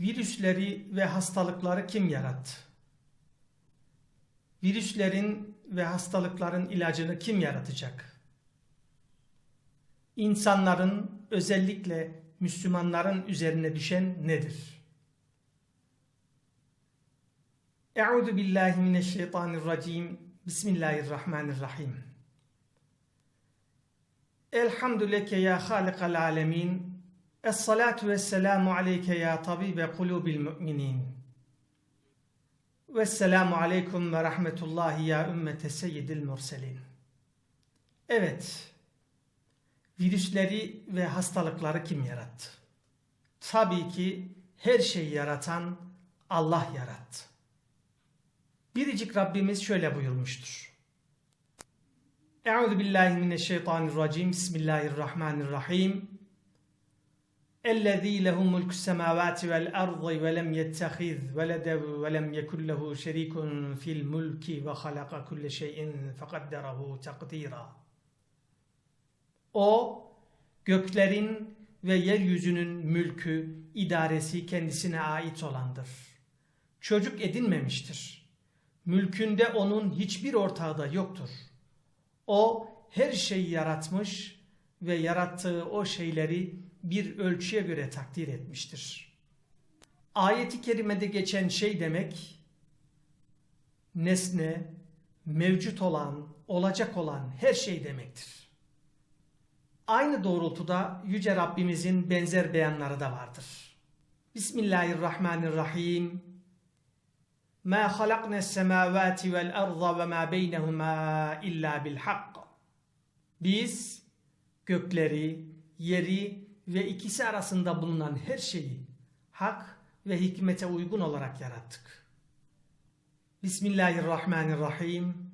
Virüsleri ve hastalıkları kim yarattı? Virüslerin ve hastalıkların ilacını kim yaratacak? İnsanların özellikle Müslümanların üzerine düşen nedir? Euzu billahi mineşşeytanirracim. Bismillahirrahmanirrahim. Elhamdü leke ya halikal alemin. Es-salatu vesselamu aleyke ya tabibe kulubil müminin. Vesselamu aleyküm ve rahmetullahi ya ümmete seyyidil murselin. Evet, virüsleri ve hastalıkları kim yarattı? Tabii ki her şeyi yaratan Allah yarattı. Biricik Rabbimiz şöyle buyurmuştur. Euzu billahi mineşşeytanirracim. Bismillahirrahmanirrahim. اَلَّذ۪ي لَهُ مُلْكُ السَّمَاوَاتِ وَالْأَرْضِ وَلَمْ يَتَّخِذْ وَلَدًا وَلَمْ يَكُنْ لَهُ شَرِيكٌ فِي الْمُلْكِ وَخَلَقَ كُلَّ شَيْءٍ فَقَدَّرَهُ تَقْدِيرًا O, göklerin ve yeryüzünün mülkü, idaresi kendisine ait olandır. Çocuk edinmemiştir. Mülkünde onun hiçbir ortağı da yoktur. O her şeyi yaratmış ve yarattığı o şeyleri bir ölçüye göre takdir etmiştir. Ayeti kerimede geçen şey demek nesne, mevcut olan, olacak olan her şey demektir. Aynı doğrultuda Yüce Rabbimizin benzer beyanları da vardır. Bismillahirrahmanirrahim. Ma halakna semavati vel arda ve ma beynehuma illa bil hak. Biz gökleri, yeri ve ikisi arasında bulunan her şeyi hak ve hikmete uygun olarak yarattık. Bismillahirrahmanirrahim.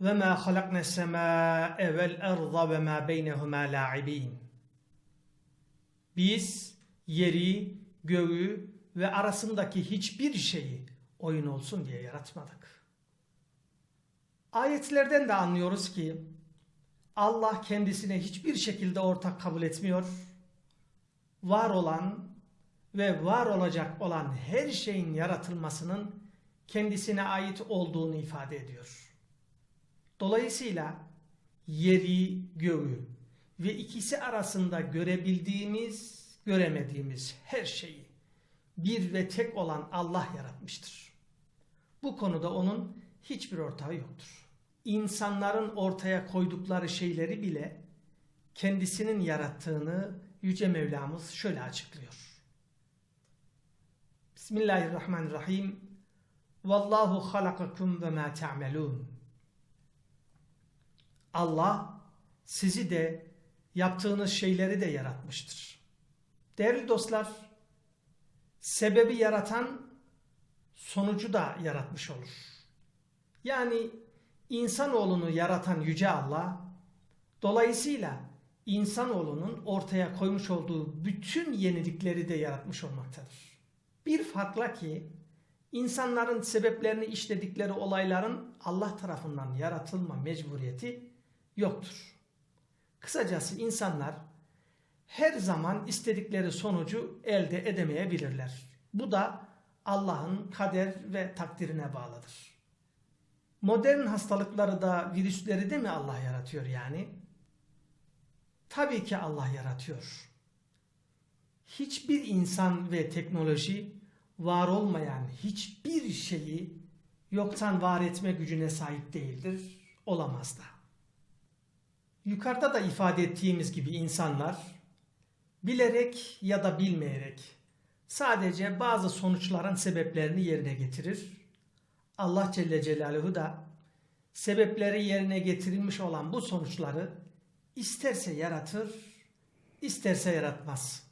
Ve ma halakna semâe vel arda ve ma beynehuma la'ibin. Biz yeri, göğü ve arasındaki hiçbir şeyi oyun olsun diye yaratmadık. Ayetlerden de anlıyoruz ki Allah kendisine hiçbir şekilde ortak kabul etmiyor. Var olan ve var olacak olan her şeyin yaratılmasının kendisine ait olduğunu ifade ediyor. Dolayısıyla yeri, göğü ve ikisi arasında görebildiğimiz, göremediğimiz her şeyi bir ve tek olan Allah yaratmıştır. Bu konuda onun hiçbir ortağı yoktur. İnsanların ortaya koydukları şeyleri bile kendisinin yarattığını Yüce Mevlamız şöyle açıklıyor. Bismillahirrahmanirrahim. Vallahu halakakum ve ma ta'melun. Allah sizi de yaptığınız şeyleri de yaratmıştır. Değerli dostlar, sebebi yaratan sonucu da yaratmış olur. Yani insanoğlunu yaratan Yüce Allah, dolayısıyla insanoğlunun ortaya koymuş olduğu bütün yenilikleri de yaratmış olmaktadır. Bir farkla ki, insanların sebeplerini işledikleri olayların Allah tarafından yaratılma mecburiyeti yoktur. Kısacası insanlar her zaman istedikleri sonucu elde edemeyebilirler. Bu da Allah'ın kader ve takdirine bağlıdır. Modern hastalıkları da virüsleri de mi Allah yaratıyor yani? Tabii ki Allah yaratıyor. Hiçbir insan ve teknoloji var olmayan hiçbir şeyi yoktan var etme gücüne sahip değildir, olamaz da. Yukarıda da ifade ettiğimiz gibi insanlar bilerek ya da bilmeyerek sadece bazı sonuçların sebeplerini yerine getirir. Allah Celle Celaluhu da sebepleri yerine getirilmiş olan bu sonuçları isterse yaratır, isterse yaratmaz.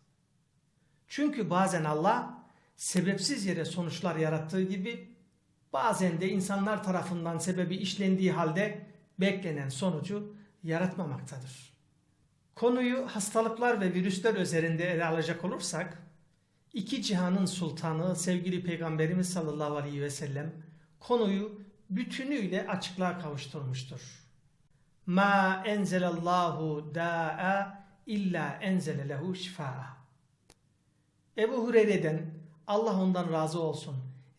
Çünkü bazen Allah sebepsiz yere sonuçlar yarattığı gibi bazen de insanlar tarafından sebebi işlendiği halde beklenen sonucu yaratmamaktadır. Konuyu hastalıklar ve virüsler üzerinde ele alacak olursak, iki cihanın sultanı sevgili Peygamberimiz sallallahu aleyhi ve sellem konuyu bütünüyle açıklığa kavuşturmuştur. Ma enzelallahu da'a illa enzele lehu şifa'a. Ebu Hureyre'den Allah ondan razı olsun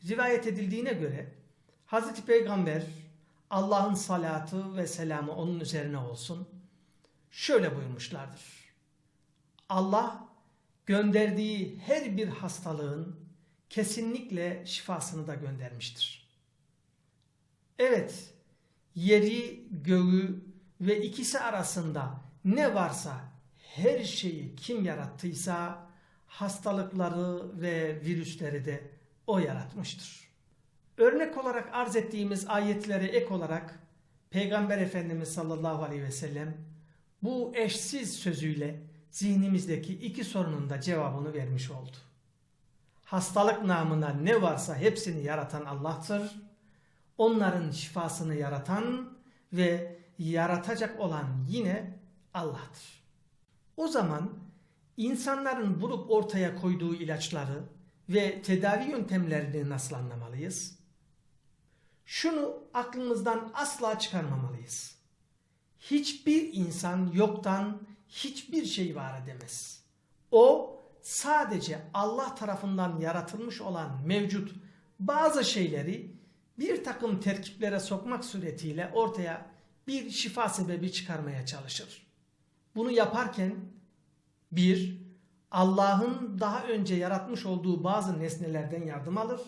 rivayet edildiğine göre Hazreti Peygamber Allah'ın salatı ve selamı onun üzerine olsun şöyle buyurmuşlardır. Allah gönderdiği her bir hastalığın kesinlikle şifasını da göndermiştir. Evet, yeri, göğü ve ikisi arasında ne varsa her şeyi kim yarattıysa hastalıkları ve virüsleri de o yaratmıştır. Örnek olarak arz ettiğimiz ayetlere ek olarak Peygamber Efendimiz sallallahu aleyhi ve sellem bu eşsiz sözüyle zihnimizdeki iki sorunun da cevabını vermiş oldu. Hastalık namına ne varsa hepsini yaratan Allah'tır. Onların şifasını yaratan ve yaratacak olan yine Allah'tır. O zaman insanların bulup ortaya koyduğu ilaçları ve tedavi yöntemlerini nasıl anlamalıyız? Şunu aklımızdan asla çıkarmamalıyız. Hiçbir insan yoktan hiçbir şey var edemez. O sadece Allah tarafından yaratılmış olan mevcut bazı şeyleri bir takım terkiplere sokmak suretiyle ortaya bir şifa sebebi çıkarmaya çalışır. Bunu yaparken bir, Allah'ın daha önce yaratmış olduğu bazı nesnelerden yardım alır.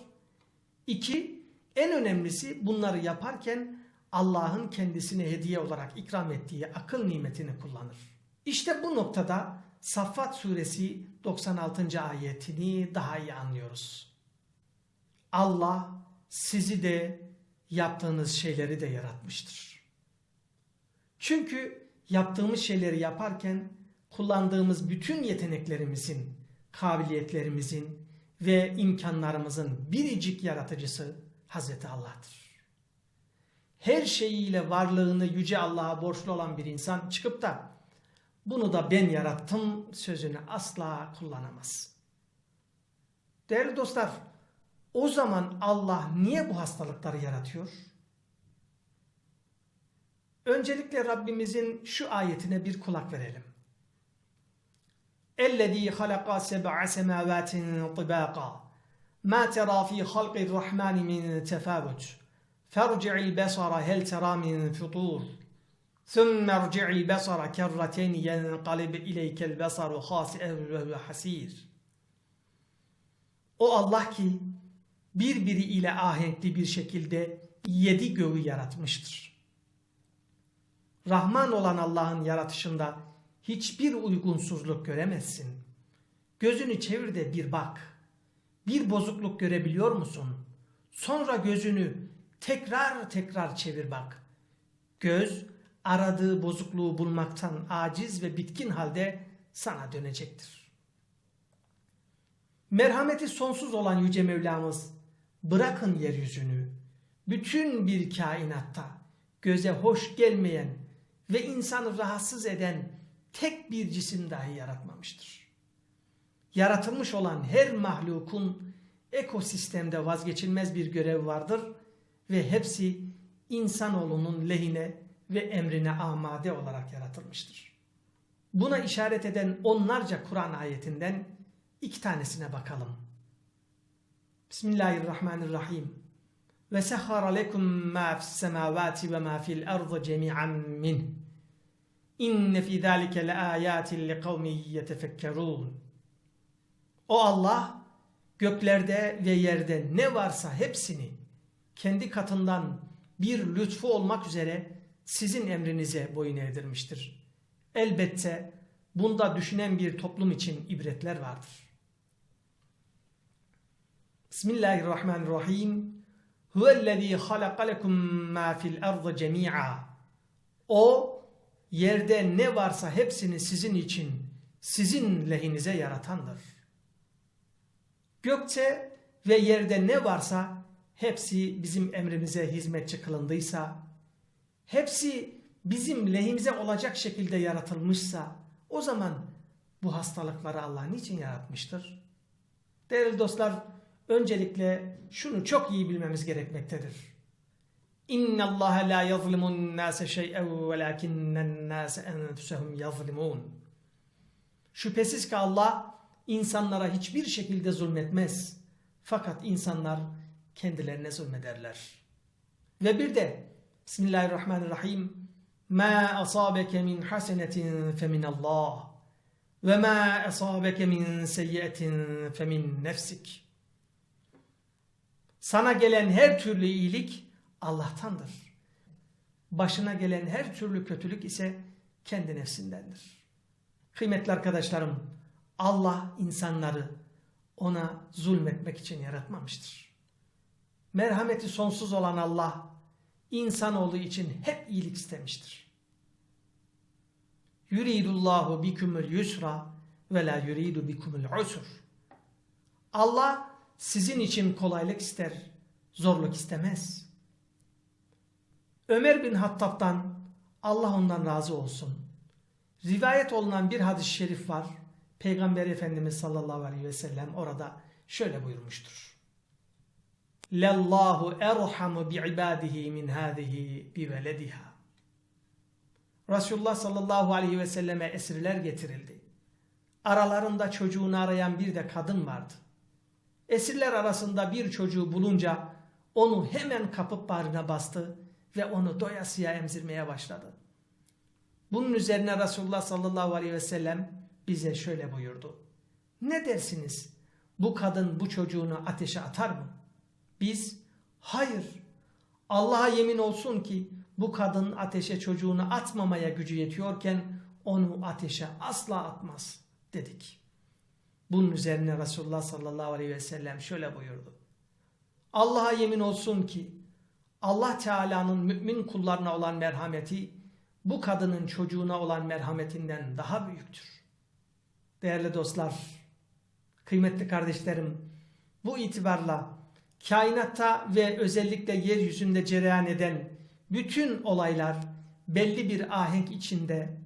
İki, en önemlisi bunları yaparken Allah'ın kendisine hediye olarak ikram ettiği akıl nimetini kullanır. İşte bu noktada Saffat suresi 96. ayetini daha iyi anlıyoruz. Allah sizi de yaptığınız şeyleri de yaratmıştır. Çünkü yaptığımız şeyleri yaparken kullandığımız bütün yeteneklerimizin, kabiliyetlerimizin ve imkanlarımızın biricik yaratıcısı Hazreti Allah'tır. Her şeyiyle varlığını yüce Allah'a borçlu olan bir insan çıkıp da bunu da ben yarattım sözünü asla kullanamaz. Değerli dostlar, o zaman Allah niye bu hastalıkları yaratıyor? Öncelikle Rabbimizin şu ayetine bir kulak verelim. اَلَّذ۪ي خَلَقَ سَبْعَ سَمَاوَاتٍ طِبَاقًا مَا تَرَى ف۪ي خَلْقِ الرَّحْمَانِ مِنْ تَفَاوُتٍ فَارْجِعِ الْبَصَرَ هَلْ تَرَى مِنْ فُطُورٍ ثُمَّ ارْجِعِ الْبَصَرَ كَرَّتَيْنِ يَنْقَلِبْ إِلَيْكَ الْبَصَرُ خَاسِئًا وَهُوَ حَسِيرٌ O Allah ki birbiri ile ahenkli bir şekilde yedi göğü yaratmıştır. Rahman olan Allah'ın yaratışında hiçbir uygunsuzluk göremezsin. Gözünü çevir de bir bak. Bir bozukluk görebiliyor musun? Sonra gözünü tekrar tekrar çevir bak. Göz aradığı bozukluğu bulmaktan aciz ve bitkin halde sana dönecektir. Merhameti sonsuz olan Yüce Mevlamız bırakın yeryüzünü, bütün bir kainatta göze hoş gelmeyen ve insanı rahatsız eden tek bir cisim dahi yaratmamıştır. Yaratılmış olan her mahlukun ekosistemde vazgeçilmez bir görev vardır ve hepsi insanoğlunun lehine ve emrine amade olarak yaratılmıştır. Buna işaret eden onlarca Kur'an ayetinden iki tanesine bakalım. Bismillahirrahmanirrahim. Ve sehhara lekum ma fis semavati ve ma fil ardı cemi'an min. İnne fi zalike leayatin liqavmin yetefekkerun. O Allah göklerde ve yerde ne varsa hepsini kendi katından bir lütfu olmak üzere sizin emrinize boyun eğdirmiştir. Elbette bunda düşünen bir toplum için ibretler vardır. Bismillahirrahmanirrahim. Huvellezî halaka lekum mâ fil ardı cemî'a. O yerde ne varsa hepsini sizin için, sizin lehinize yaratandır. Gökte ve yerde ne varsa hepsi bizim emrimize hizmetçi kılındıysa, hepsi bizim lehimize olacak şekilde yaratılmışsa, o zaman bu hastalıkları Allah niçin yaratmıştır? Değerli dostlar, öncelikle şunu çok iyi bilmemiz gerekmektedir. İnna Allah la yazlimun nase şey'en velakinnen nase enfusehum yazlimun. Şüphesiz ki Allah insanlara hiçbir şekilde zulmetmez. Fakat insanlar kendilerine zulmederler. Ve bir de Bismillahirrahmanirrahim Ma asabeke min hasenetin femin Allah ve ma asabeke min seyyiyetin femin nefsik. Sana gelen her türlü iyilik Allah'tandır. Başına gelen her türlü kötülük ise kendi nefsindendir. Kıymetli arkadaşlarım, Allah insanları ona zulmetmek için yaratmamıştır. Merhameti sonsuz olan Allah, insanoğlu için hep iyilik istemiştir. Yuridullahu bikumul yusra ve la yuridu bikumul usur. Allah sizin için kolaylık ister, zorluk istemez. Ömer bin Hattab'dan Allah ondan razı olsun. Rivayet olunan bir hadis-i şerif var. Peygamber Efendimiz sallallahu aleyhi ve sellem orada şöyle buyurmuştur. Lallahu erhamu bi ibadihi min hadihi bi velediha. Resulullah sallallahu aleyhi ve selleme esirler getirildi. Aralarında çocuğunu arayan bir de kadın vardı. Esirler arasında bir çocuğu bulunca onu hemen kapıp bağrına bastı ve onu doyasıya emzirmeye başladı. Bunun üzerine Resulullah sallallahu aleyhi ve sellem bize şöyle buyurdu. Ne dersiniz? Bu kadın bu çocuğunu ateşe atar mı? Biz hayır Allah'a yemin olsun ki bu kadın ateşe çocuğunu atmamaya gücü yetiyorken onu ateşe asla atmaz dedik. Bunun üzerine Resulullah sallallahu aleyhi ve sellem şöyle buyurdu. Allah'a yemin olsun ki Allah Teala'nın mümin kullarına olan merhameti bu kadının çocuğuna olan merhametinden daha büyüktür. Değerli dostlar, kıymetli kardeşlerim, bu itibarla kainatta ve özellikle yeryüzünde cereyan eden bütün olaylar belli bir ahenk içinde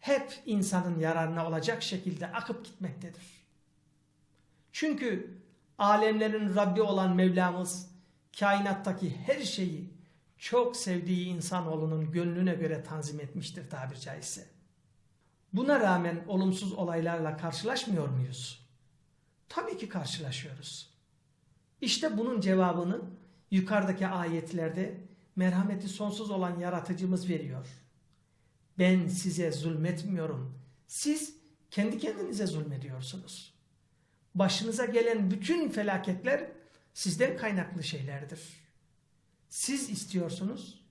hep insanın yararına olacak şekilde akıp gitmektedir. Çünkü alemlerin Rabbi olan Mevlamız kainattaki her şeyi çok sevdiği insanoğlunun gönlüne göre tanzim etmiştir tabir caizse. Buna rağmen olumsuz olaylarla karşılaşmıyor muyuz? Tabii ki karşılaşıyoruz. İşte bunun cevabını yukarıdaki ayetlerde merhameti sonsuz olan yaratıcımız veriyor. Ben size zulmetmiyorum. Siz kendi kendinize zulmediyorsunuz. Başınıza gelen bütün felaketler sizden kaynaklı şeylerdir. Siz istiyorsunuz,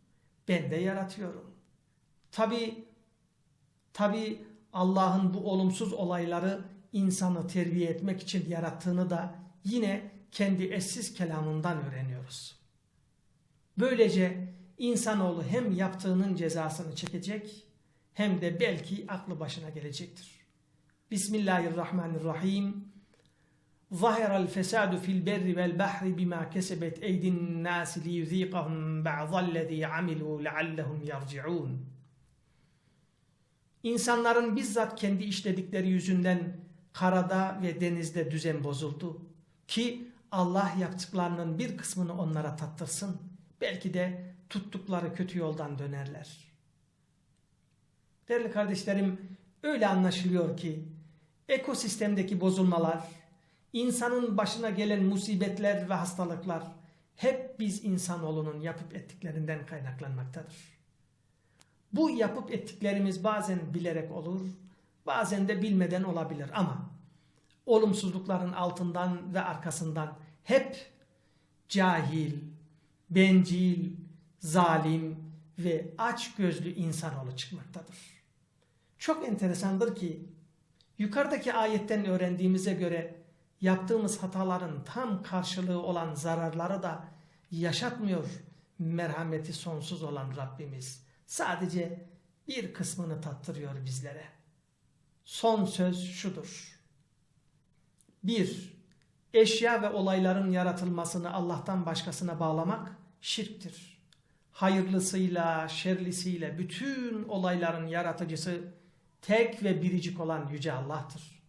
ben de yaratıyorum. Tabi, tabi Allah'ın bu olumsuz olayları insanı terbiye etmek için yarattığını da yine kendi eşsiz kelamından öğreniyoruz. Böylece insanoğlu hem yaptığının cezasını çekecek hem de belki aklı başına gelecektir. Bismillahirrahmanirrahim. ظهر الفساد في البر والبحر بما كسبت أيدي الناس ليذيقهم بعض الذي عملوا لعلهم يرجعون İnsanların bizzat kendi işledikleri yüzünden karada ve denizde düzen bozuldu. Ki Allah yaptıklarının bir kısmını onlara tattırsın. Belki de tuttukları kötü yoldan dönerler. Değerli kardeşlerim öyle anlaşılıyor ki ekosistemdeki bozulmalar, insanın başına gelen musibetler ve hastalıklar hep biz insanoğlunun yapıp ettiklerinden kaynaklanmaktadır. Bu yapıp ettiklerimiz bazen bilerek olur, bazen de bilmeden olabilir ama olumsuzlukların altından ve arkasından hep cahil, bencil, zalim ve aç gözlü insanoğlu çıkmaktadır. Çok enteresandır ki yukarıdaki ayetten öğrendiğimize göre yaptığımız hataların tam karşılığı olan zararları da yaşatmıyor merhameti sonsuz olan Rabbimiz. Sadece bir kısmını tattırıyor bizlere. Son söz şudur. 1. Eşya ve olayların yaratılmasını Allah'tan başkasına bağlamak şirktir. Hayırlısıyla, şerlisiyle bütün olayların yaratıcısı tek ve biricik olan Yüce Allah'tır.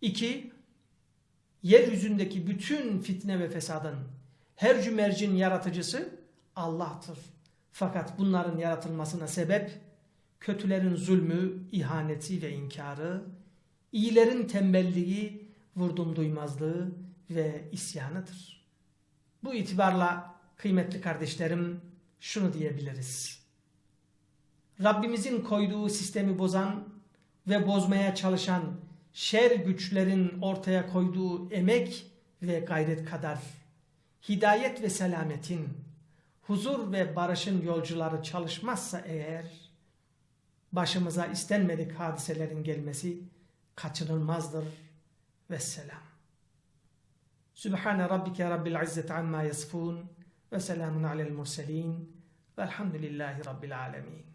2 yeryüzündeki bütün fitne ve fesadın her cümercin yaratıcısı Allah'tır. Fakat bunların yaratılmasına sebep kötülerin zulmü, ihaneti ve inkarı, iyilerin tembelliği, vurdum duymazlığı ve isyanıdır. Bu itibarla kıymetli kardeşlerim şunu diyebiliriz. Rabbimizin koyduğu sistemi bozan ve bozmaya çalışan şer güçlerin ortaya koyduğu emek ve gayret kadar hidayet ve selametin, huzur ve barışın yolcuları çalışmazsa eğer başımıza istenmedik hadiselerin gelmesi kaçınılmazdır. Vesselam. Sübhane Rabbike Rabbil İzzeti Amma Yasifun ve selamun alel murselin velhamdülillahi Rabbil Alemin.